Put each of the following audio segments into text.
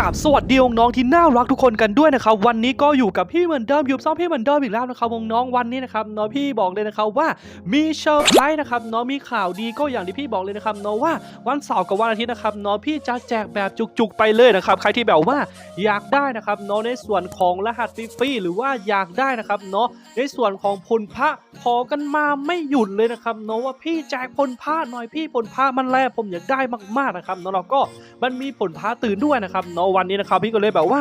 กับสวัสดีน้องๆที่น่ารักทุกคนกันด้วยนะครับวันนี้ก็อยู่กับพี่เหมือนเดิมอยู่ซ้อมพี่เหมือนเดิมอีกแล้วนะครับน้องๆวันนี้นะครับน้องพี่บอกเลยนะครับว่ามีเซอร์ไพรส์นะครับน้องมีข่าวดีก็อย่างที่พี่บอกเลยนะครับน้องว่าวันเสาร์กับวันอาทิตย์นะครับน้องพี่จะแจกแบบจุกๆไปเลยนะครับใครที่แบบว่าอยากได้นะครับน้องในส่วนของรหัสฟรีหรือว่าอยากได้นะครับเนาะในส่วนของพลพระขอกันมาไม่หยุดเลยนะครับเนาะว่าพี่แจกพลพระหน่อยพี่พลพระมันแลผมอยากได้มากๆนะครับเนาะเราก็มันมีผลพาตื่นด้วยนะครับเนาะวันนี้นะครับพี่ก็เลยแบบว่า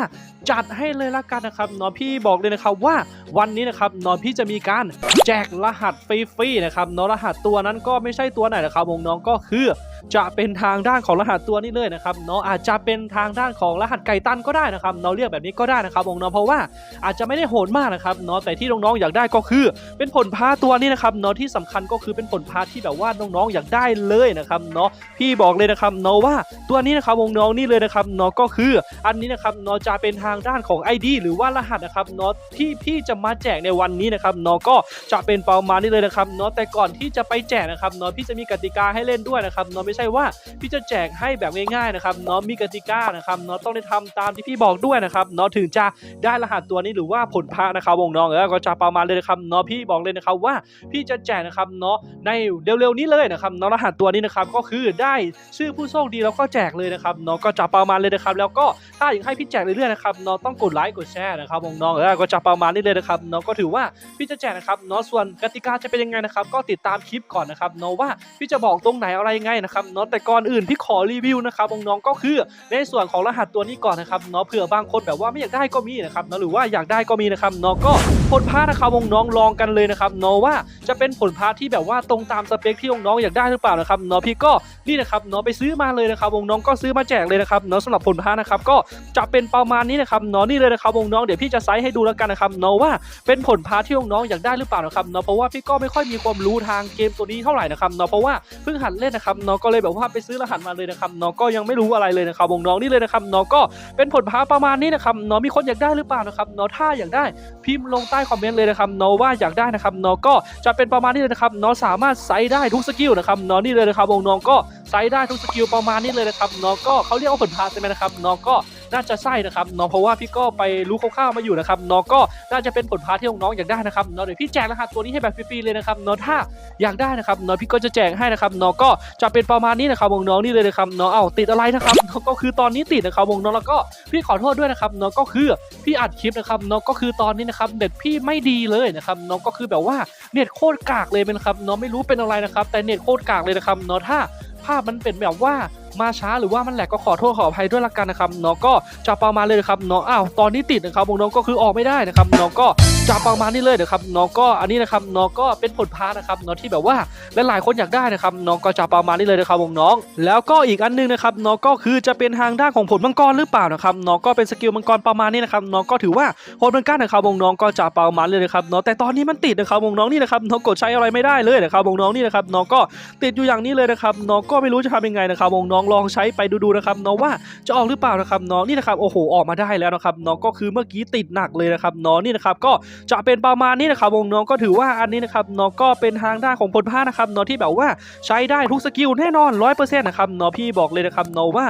จัดให้เลยละกันนะครับเนาะพี่บอกเลยนะครับว่าวันนี้นะครับเนาะพี่จะมีการแจกรหัสฟรีๆนะครับเนาะรหัสตัวนั้นก็ไม่ใช่ตัวไหนนะครับวงน้องก็คือ จะเป็นทางด้านของรหัสตัวนี้เลยนะครับเนาะอาจจะเป็นทางด้านของรหัสไก่ตันก็ได้นะครับเนาะเรียกแบบนี้ก็ได้นะครับวงน้องเพราะว่าอาจจะไม่ได้โหดมากนะครับเนาะแต่ที่น้องๆอยากได้ก็คือ เป็นผลพาตัวนี้นะครับเนาะที่สำคัญก็คือเป็นผลพาที่แบบว่าน้องๆอยากได้เลยนะครับเนาะพี่บอกเลยนะครับเนาะว่าตัวนี้นะครับวงน้องนี่เลยนะครับเนาะก็คืออันนี้นะครับเนาะจะเป็นทางด้านของ ID หรือว่ารหัสนะครับเนาะที่พี่จะมาแจกในวันนี้นะครับเนาะก็จะเป็นประมาณนี้เลยนะครับเนาะแต่ก่อนที่จะไปแจกนะครับเนาะพี่จะมีกติกาให้เล่นด้วยนะครับเนาะไม่ใช่ว่าพี่จะแจกให้แบบง่ายๆนะครับเนาะมีกติกานะครับเนาะต้องได้ทำตามที่พี่บอกด้วยนะครับเนาะถึงจะได้รหัสตัวนี้หรือว่าผลพระนะครับวงน้องเออก็จะประมาณเลยนะครับเนาะพี่บอกเลยนะครับว่าพี่จะแจกนะครับเนาะในเร็วๆนี้เลยนะครับเนาะรหัสตัวนี้นะครับก็คือได้ชื่อผู้โชคดีแล้วก็แจกเลยนะครับเนาะก็จะประมาณเลยนะครับ แล้วก็ถ้าอยากให้พี่แจกเรื่อยๆนะครับเนาะต้องกดไลค์กดแชร์นะครับวงน้องเออก็จะประมาณนี้เลยนะครับเนาะก็ถือว่าพี่จะแจกนะครับเนาะส่วนกติกาจะเป็นยังไงนะครับ ก็ติดตามคลิปก่อนนะครับเนาะว่าพี่จะบอกตรงไหนอะไรยังไงนะครับเนาะแต่ก่อนอื่นพี่ขอรีวิวนะครับน้องๆก็คือในส่วนของรหัสตัวนี้ก่อนนะครับเนาะเผื่อบางคนแบบว่าไม่อยากได้ก็มีนะครับเนาะหรือว่าอยากได้ก็มีนะครับเนาะก็ผลพานะครับน้องๆลองกันเลยนะครับเนาะว่าจะเป็นผลพาที่แบบว่าตรงตามสเปคที่น้องๆอยากได้หรือเปล่านะครับเนาะพี่ก็นี่นะครับเนาะไปซื้อมาเลยนะครับน้องๆก็ซื้อมาแจกเลยนะครับเนาะสำหรับผลพานะครับก็จะเป็นประมาณนี้นะครับเนาะนี่เลยนะครับน้องๆเดี๋ยวพี่จะไซส์ให้ดูแล้วกันนะครับเนาะว่าเป็นผลพาที่น้องๆอยากได้หรือเปล่านะครับเนาะเพราะว่าพี่ก็ไม่ค่อยมีความรู้ทางเกมตัวนี้เท่าไหร่นะครับเนาะเพราะว่าเพิ่งหัดเล่นนะครับน้องก็เลยแบบว่าไปซื้อรหัสมาเลยนะครับน้องก็ยังไม่รู้อะไรเลยนะครับวงน้องนี่เลยนะครับน้องก็เป็นผลพาประมาณนี้นะครับน้องมีคนอยากได้หรือเปล่านะครับน้องถ้าอยากได้พิมพ์ลงใต้คอมเมนต์เลยนะครับน้องว่าอยากได้นะครับน้องก็จะเป็นประมาณนี้เลยนะครับน้องสามารถใส่ได้ทุกสกิลนะครับน้องนี่เลยนะครับวงน้องก็ใส่ได้ทุกสกิลประมาณนี้เลยนะครับน้องก็เขาเรียกว่าผลพาใช่ไหมนะครับน้องก็ น่าจะใช่นะครับน้องเพราะว่าพี่ก็ไปรู้คร่าวๆมาอยู่นะครับน้องก็น่าจะเป็นผลพาที่น้องอยากได้นะครับน้องเดี๋ยวพี่แจกรหัสตัวนี้ให้แบบฟรีๆเลยนะครับน้องถ้าอยากได้นะครับน้องพี่ก็จะแจกให้นะครับน้องก็จะเป็นประมาณนี้นะครับวงน้องนี่เลยนะครับน้องเอ้าติดอะไรนะครับน้องก็คือตอนนี้ติดนะครับวงน้องแล้วก็พี่ขอโทษด้วยนะครับน้องก็คือพี่อัดคลิปนะครับน้องก็คือตอนนี้นะครับเน็ตพี่ไม่ดีเลยนะครับน้องก็คือแบบว่าเน็ตโคตรกากเลยเป็นครับน้องไม่รู้เป็นอะไรนะครับแต่เน็ตโคตรกากเลยนะครับน้องถ้าภาพมันเป็นแบบว่า มาช้าหรือว่ามันแหลกก็ขอโทษขออภัยด้วยละกันนะครับน้องก็จะประมาณเลยนะครับน้องอ้าวตอนนี้ติดนะครับวงน้องก็คือออกไม่ได้นะครับน้องก็ จะประมาณนี้เลยนะครับน้องก็อันนี้นะครับน้องก็เป็นผลพานะครับน้องที่แบบว่าและหลายคนอยากได้นะครับน้องก็จะประมาณนี้เลยนะครับวงน้อง แล้วก็อีกอันหนึงนะครับน้องก็คือจะเป็นทางด้านของผลมังกรหรือเปล่านะครับน้องก็เป็นสกิลมังกรประมาณนี้นะครับน้องก็ถือว่าผลเหมือนกันนะครับวงน้องก็จะประมาณเลยนะครับน้องแต่ตอนนี้มันติดนะครับวงน้องนี่นะครับน้องกดใช้อะไรไม่ได้เลยนะครับวงน้องนี่นะครับน้องก็ติดอยู่อย่างนี้เลยนะครับน้องก็ไม่รู้จะทำยังไงนะครับวงน้องลองใช้ไปดูๆนะครับน้องว่าจะออกหรือเปล่านะครับน้องนี่นะครับโอ้โหออกมาได้แล้วนะครับน้องก็คือเมื่อกี้ติดหนักเลยนะครับน้องนี่นะครับก็จะเป็นประมาณนี้นะครับวงน้องก็ถือว่าอันนี้นะครับน้องก็เป็นทางด้านของผลพานะครับน้องที่แบบว่าใช้ได้ทุกสกิลแน่นอนร้อยเปอร์เซ็นต์นะครับเนาะพี่บอกเลยนะครับเนาะว่า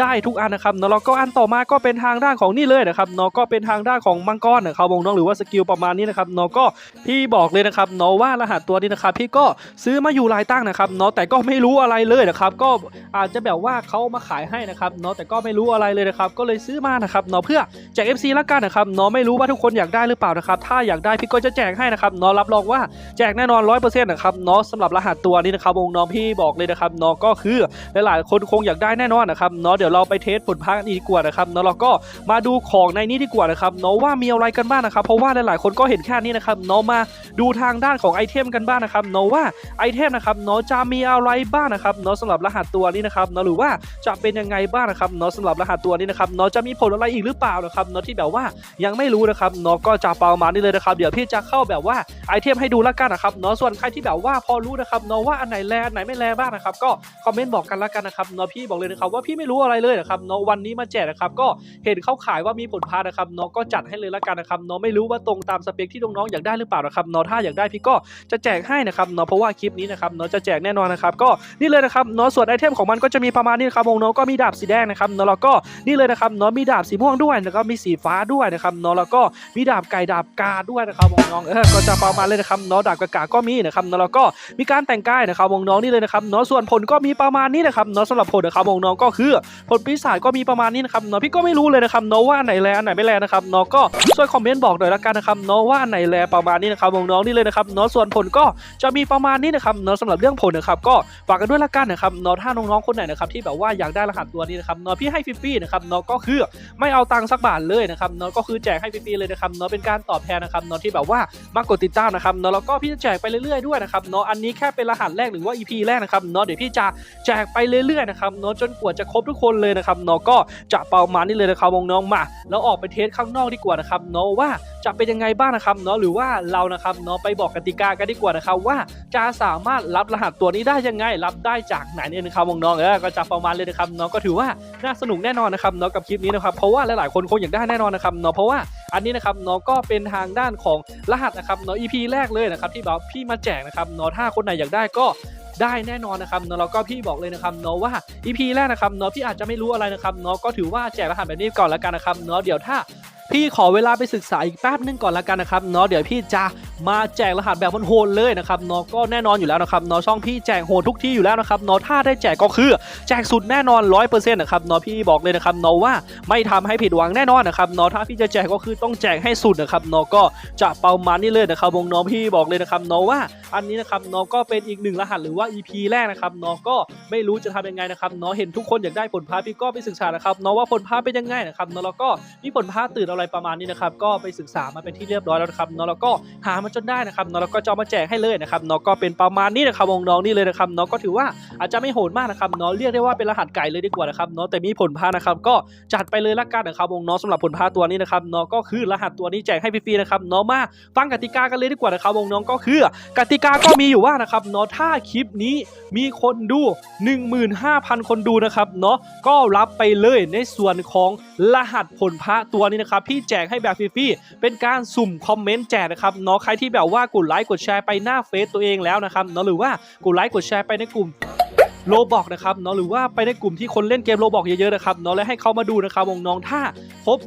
ได้ทุกอันนะครับเนาะแล้วก็อันต่อมาก็เป็นทางด้านของนี่เลยนะครับเนาะก็เป็นทางด้านของมังกรนะครับวงน้องหรือว่าสกิลประมาณนี้นะครับเนาะก็พี่บอกเลยนะครับเนาะว่ารหัสตัวนี้นะครับพี่ก็ซื้อมาอยู่ลายตั้งนะครับเนาะแต่ก็ไม่รู้อะไรเลยนะครับก็อาจจะแบบว่าเขามาขายให้นะครับเนาะแต่ก็ไม่รู้อะไรเลยนะครับก็เลยซื้อมานะครับเนาะเพื่อแจก FC ละกันนะครับเนาะไม่รู้ว่าทุกคนอยากได้หรือเปล่านะครับถ้าอยากได้พี่ก็จะแจกให้นะครับเนาะรับรองว่าแจกแน่นอนร้อยเปอร์เซ็นต์นะครับเนาะสำหรับรหัสตัวนี้นะครับวงน้องพี่บอกเลยนะครับเนาะก็คือหลายๆคนคงอยากได้แน่นอนนะครับเนาะเดี๋ยวเราไปเทสผลพักกันอีกกว่านะครับเนาะเราก็มาดูของในนี้ดีกว่านะครับเนาะว่ามีอะไรกันบ้างนะครับ เพราะว่าหลายๆคนก็เห็นแค่นี้นะครับเนาะมาดูทางด้านของไอเทมกันบ้างนะครับเนาะว่าไอเทมนะครับเนาะจะมีอะไรบ้างนะครับเนาะสำหรับรหัสตัวนี้นะครับเนาะหรือว่าจะเป็นยังไงบ้างนะครับเนาะสำหรับรหัสตัวนี้นะครับเนาะจะมีผลอะไรอีกหรือเปล่านะครับเนาะที่แบบว่ายังไม่รู้นะครับเนาะก็จะประมาณนี่เลยนะครับ เดี๋ยวพี่จะเข้าแบบว่าไอเทมให้ดูละกันนะครับเนาะส่วนใครที่แบบว่าพอรู้นะครับเนาะว่าอันไหนแลอันไหนไม่แลบ้างนะครับก็คอมเมนต์บอกกันละกันนะครับเนาะพี่บอกเลยนะครับว่าพี่ไม่รู้อะไรเลยนะครับเนาะวันนี้มาแจกนะครับก็เห็นเขาขายว่ามีผลพานะครับเนาะก็จัดให้เลยละกันนะครับเนาะไม่รู้ว่าตรงตามสเปคที่น้องๆอยากได้หรือเปล่านะครับเนาะถ้าอยากได้พี่ก็จะแจกให้นะครับเนาะเพราะว่าคลิปนี้นะครับเนาะจะแจกแน่นอนนะครับก็นี่เลยนะครับเนาะส่วนไอเทมของมันก็จะมีประมาณนี้ครับวงเนาะก็มีดาบสีแดงนะครับเนาะแล้วก็นี่เลยนะครับเนาะมีดาบสีม่วงด้วยแล้วก็มีสีฟ้าด้วยนะครับเนาะแล้วก็มีดาบไก่ดาบกาด้วยนะครับวงน้องเออก็จะประมาณเลยนะครับเนาะดาบกากาก็มีนะครับเนาะแล้วก็มีการแต่งกายนะครับวงน้องนี่เลยนะครับเนาะส่วนผลก็มีประมาณนี้นะครับเนาะสำหรับผลนะครับวงน้องก็คือ ผลปีศาจก็มีประมาณนี้นะครับเนาะพี่ก็ไม่รู้เลยนะครับเนาะว่าอันไหนแลอันไหนไม่แลนะครับเนาะก็ช่วยคอมเมนต์บอกหน่อยละกันนะครับเนาะว่าอันไหนแลประมาณนี้นะครับวงน้องนี่เลยนะครับเนาะส่วนผลก็จะมีประมาณนี้นะครับเนาะสำหรับเรื่องผลนะครับก็ฝากกันด้วยละกันนะครับเนาะถ้าน้องๆคนไหนนะครับที่แบบว่าอยากได้รหัสตัวนี้นะครับเนาะพี่ให้ฟรีๆนะครับเนาะก็คือไม่เอาตังค์สักบาทเลยนะครับเนาะก็คือแจกให้ฟรีๆเลยนะครับเนาะเป็นการตอบแทนนะครับเนาะที่แบบว่ามากดติดตามนะครับเนาะแล้วก็พี่จะแจกไปเรื่อยๆด้วยนะครับเนาะอันนี้แค่เป็นรหัสแรกหรือว่า EP แรกนะครับเนาะเดี๋ยวพี่จะแจกไปเรื่อยๆนะครับเนาะจนกว่าจะครบทุกคนเลยนะครับเนาะก็จะประมาณนี้เลยนะครับวงน้องมาแล้วออกไปเทสข้างนอกดีกว่านะครับเนาะว่าจะเป็นยังไงบ้างนะครับเนาะหรือว่าเรานะครับเนาะไปบอกกติกากันดีกว่านะครับว่าจะสามารถรับรหัสตัวนี้ได้ยังไง รับได้จากไหนเนี่ยนะครับวงน้องเออก็จะประมาณเลยนะครับเนาะก็ถือว่าน่าสนุกแน่นอนนะครับเนาะกับคลิปนี้นะครับเพราะว่าหลายๆคนคงอยากได้แน่นอนนะครับเนาะเพราะว่า อันนี้นะครับเนาะก็เป็นทางด้านของรหัสนะครับเนาะ EP แรกเลยนะครับที่บอกพี่มาแจกนะครับเนาะถ้าคนไหนอยากได้ก็ได้แน่นอนนะครับเนาะแล้วก็พี่บอกเลยนะครับเนาะว่า EP แรกนะครับเนาะพี่อาจจะไม่รู้อะไรนะครับเนาะก็ถือว่าแจกรหัสแบบนี้ก่อนละกันนะครับเนาะเดี๋ยวถ้าพี่ขอเวลาไปศึกษาอีกแป๊บนึงก่อนละกันนะครับเนาะเดี๋ยวพี่จะ มาแจกรหัสแบบโหดเลยนะครับนาะก็แน่นอนอยู่แล้วนะครับนาะช่องพี่แจกโหดทุกที่อยู่แล้วนะครับนาะถ้าได้แจกก็คือ แจกสุดแน่นอน100%นะครับนาะพี่บอกเลยนะครับนาะว่าไม่ทำให้ผิดหวังแน่นอนนะครับนาะถ้าพี่จะแจกก็คือต้องแจกให้สุดนะครับนาะก็จะเประมาณนี้เลยนะครับวงนอพี่บอกเลยนะครับนาะว่าอันนี้นะครับนาะก็เป็นอีกหนึ่งรหัสหรือว่า EP แรกนะครับนาะก็ไม่รู้จะทำยังไงนะครับนาะเห็นทุกคนอยากได้ผลพาพี่ก็ไปศึกษานะครับนาะว่าผลพาเป็นยังไงนะครับนาะแล้วก็มีผลพาตื่นอะไรประมาณนี้นะครับก็ไปศึกษามาเป็นที่เรียบร้อยแล้วนะครับนาะแล้วก็หามาจนได้นะครับเนาะแล้วก็จะเอามาแจกให้เลยนะครับเนาะก็เป็นประมาณนี้นะครับวงน้องนี่เลยนะครับเนาะก็ถือว่าอาจจะไม่โหดมากนะครับเนาะเรียกได้ว่าเป็นรหัสไก่เลยดีกว่านะครับเนาะแต่มีผลพานะครับก็จัดไปเลยละกันนะครับวงน้องสำหรับผลพาตัวนี้นะครับเนาะก็คือรหัสตัวนี้แจกให้ฟรีๆนะครับเนาะมาฟังกติกากันเลยดีกว่านะครับวงน้องก็คือกติกาก็มีอยู่ว่านะครับเนาะถ้าคลิปนี้มีคนดู 15,000 คนดูนะครับเนาะก็รับไปเลยในส่วนของรหัสผลพระตัวนี้นะครับพี่แจกให้แบบฟรีๆเป็นการสุ่มคอมเมนต์แจกนะครับเนาะใครที่แบบว่ากดไลค์กดแชร์ไปหน้าเฟซตัวเองแล้วนะครับเนาะหรือว่ากดไลค์กดแชร์ไปในกลุ่มโลบอกนะครับเนาะหรือว่าไปในกลุ่มที่คนเล่นเกมโลบอกเยอะๆนะครับเนาะและให้เขามาดูนะครับวงน้องถ้าครบ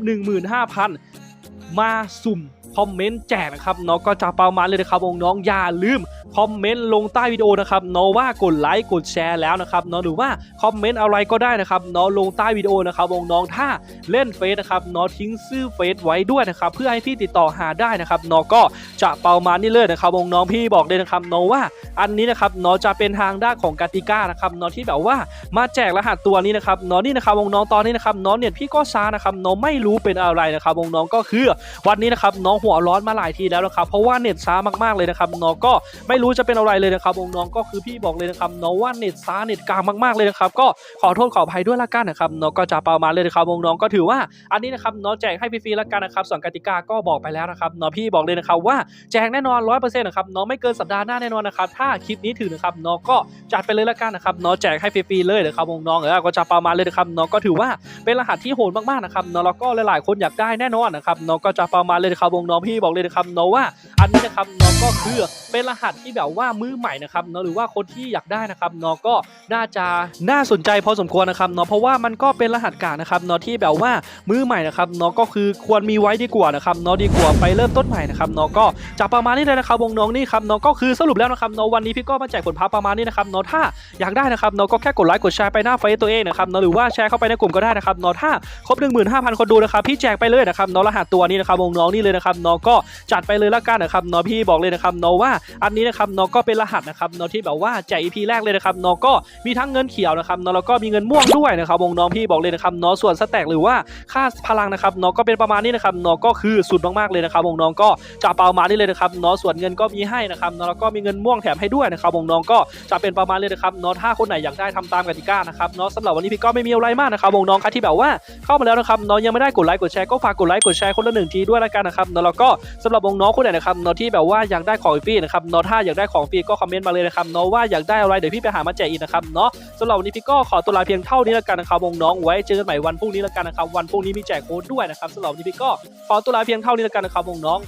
15,000 มาสุ่ม คอมเมนต์แจกนะครับเนาะก็จะประมาณเลยนะครับวงน้องอย่าลืมคอมเมนต์ลงใต้วิดีโอนะครับเนาะว่ากดไลค์กดแชร์แล้วนะครับเนาะหรือว่าคอมเมนต์อะไรก็ได้นะครับเนาะลงใต้วิดีโอนะครับวงน้องถ้าเล่นเฟซนะครับเนาะทิ้งชื่อเฟซไว้ด้วยนะครับเพื่อให้พี่ติดต่อหาได้นะครับเนาะก็จะประมาณนี้เลยนะครับวงน้องพี่บอกเลยนะครับเนาะว่าอันนี้นะครับเนาะจะเป็นทางด้านของกติกานะครับเนาะที่แบบว่ามาแจกรหัสตัวนี้นะครับเนาะนี่นะครับวงน้องตอนนี้นะครับเนาะเนี่ยพี่ก็ช้านะครับเนาะไม่รู้เป็นอะไรนะครับวงน้องก็คือวันนี้นะครับน้องหัวร้อนมาหลายทีแล้วนะครับเพราะว่าเน็ตช้ามากๆเลยนะครับน้องก็ไม่รู้จะเป็นอะไรเลยนะครับวงน้องก็คือพี่บอกเลยนะครับน้องว่าเน็ตช้าเน็ตกลางมากๆเลยนะครับก็ขอโทษขออภัยด้วยละกันนะครับน้องก็จะประมาณเลยนะครับวงน้องก็ถือว่าอันนี้นะครับน้องแจกให้ฟรีๆละกันนะครับส่วนกติกาก็บอกไปแล้วนะครับน้องพี่บอกเลยนะครับว่าแจกแน่นอน100%นต์นะครับน้องไม่เกินสัปดาห์หน้าแน่นอนนะครับถ้าคลิปนี้ถึงนะครับน้องก็จัดไปเลยละกันนะครับน้องแจกให้ฟรีๆเลยนะครับวงน้องเออก็จะประมาณเลยนะครับน้องก็ถือว่าเป็นรหัสที่โหดมากๆนะครับน้องแล้วก็หลายๆคนอยากได้แน่นอนนะครับน้องก็จะประมาณเลยนะครับวงน้องพี่บอกเลยนะครับเน้องว่าอันนี้นะครับเน้องก็คือเป็นรหัสที่แบบว่ามือใหม่นะครับเนาะหรือว่าคนที่อยากได้นะครับเนาะก็น่าจะน่าสนใจพอสมควรนะครับเนาะเพราะว่ามันก็เป็นรหัสกางนะครับเนาะที่แบบว่ามือใหม่นะครับเนาะก็คือควรมีไว้ดีกว่านะครับเนาะดีกว่าไปเริ่มต้นใหม่นะครับเนาะก็จะประมาณนี้เลยนะครับวงน้องนี่ครับเนาะก็คือสรุปแล้วนะครับเนาะวันนี้พี่ก็มาแจกผลพับประมาณนี้นะครับเนาะถ้าอยากได้นะครับเนาะก็แค่กดไลค์กดแชร์ไปหน้าเฟซตัวเองนะครับเนาะหรือว่าแชร์เข้าไปในกลุ่มก็ได้นะครับเนาะถ้าครบ15,000 คนดูนะครับพี่แจกไปเลยนะครับเนาะรหัสตัวนี้นะครับวงน้องนี่เลยนะครับเนาะก็จัดไปเลยละกันนะครับเนาะพี่บอกเลยนะครับเนาะว่าอันนี้นะครับเนาะก็เป็นรหัสนะครับเนาะที่แบบว่าแจก EP แรกเลยนะครับเนาะก็มีทั้งเงินเขียวนะครับเนาะแล้วก็มีเงินม่วงด้วยนะครับวงน้องพี่บอกเลยนะครับเนาะส่วนสแต็กหรือว่าค่าพลังนะครับเนาะก็เป็นประมาณนี้นะครับเนาะก็คือสุดมากๆเลยนะครับวงน้องก็จะเปามานี่เลยนะครับเนาะส่วนเงินก็มีให้นะครับเนาะแล้วก็มีเงินม่วงแถมให้ด้วยนะครับวงน้องก็จะเป็นประมาณเลยนะครับเนาะถ้าคนไหนอยากได้ทำตามกติกานะครับเนาะสำหรับวันนี้พี่ก็ไม่มีอะไรมากนะครับวงน้องครที่แบบว่าเข้ามาแล้วนะครับเนาะยังไม่ได้กดไลค์กดแชร์ก็ฝากกดไลค์กดแชร์คนละหนึ่งทีด้วยละกันนะครับเนาะแล้วก็สำหรับวงน้องคนไหนนะครับเนาะที่แบบว่าอยากได้ของฟรีนะครับเนาะถ้าอยากได้ของฟรีก็คอมเมนต์มาเลยนะครับเนาะว่าอยากได้อะไรเดี๋ยวพี่ไปหามาแจกอีกนะครับเนาะสำหรับวันนี้พี่ก็ขอตัวลาเพียงเท่านี้แล้วกันนะครับวงน้องไว้เจอกันใหม่วันพรุ่งนี้แล้วกันนะครับวันพรุ่งนี้มีแจกโค้ดด้วยนะครับสำหรับวันนี้พี่ก็ขอตัวลาเพียงเท่านี้แล้วกันนะครับวงน้อง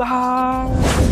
บ๊ายบาย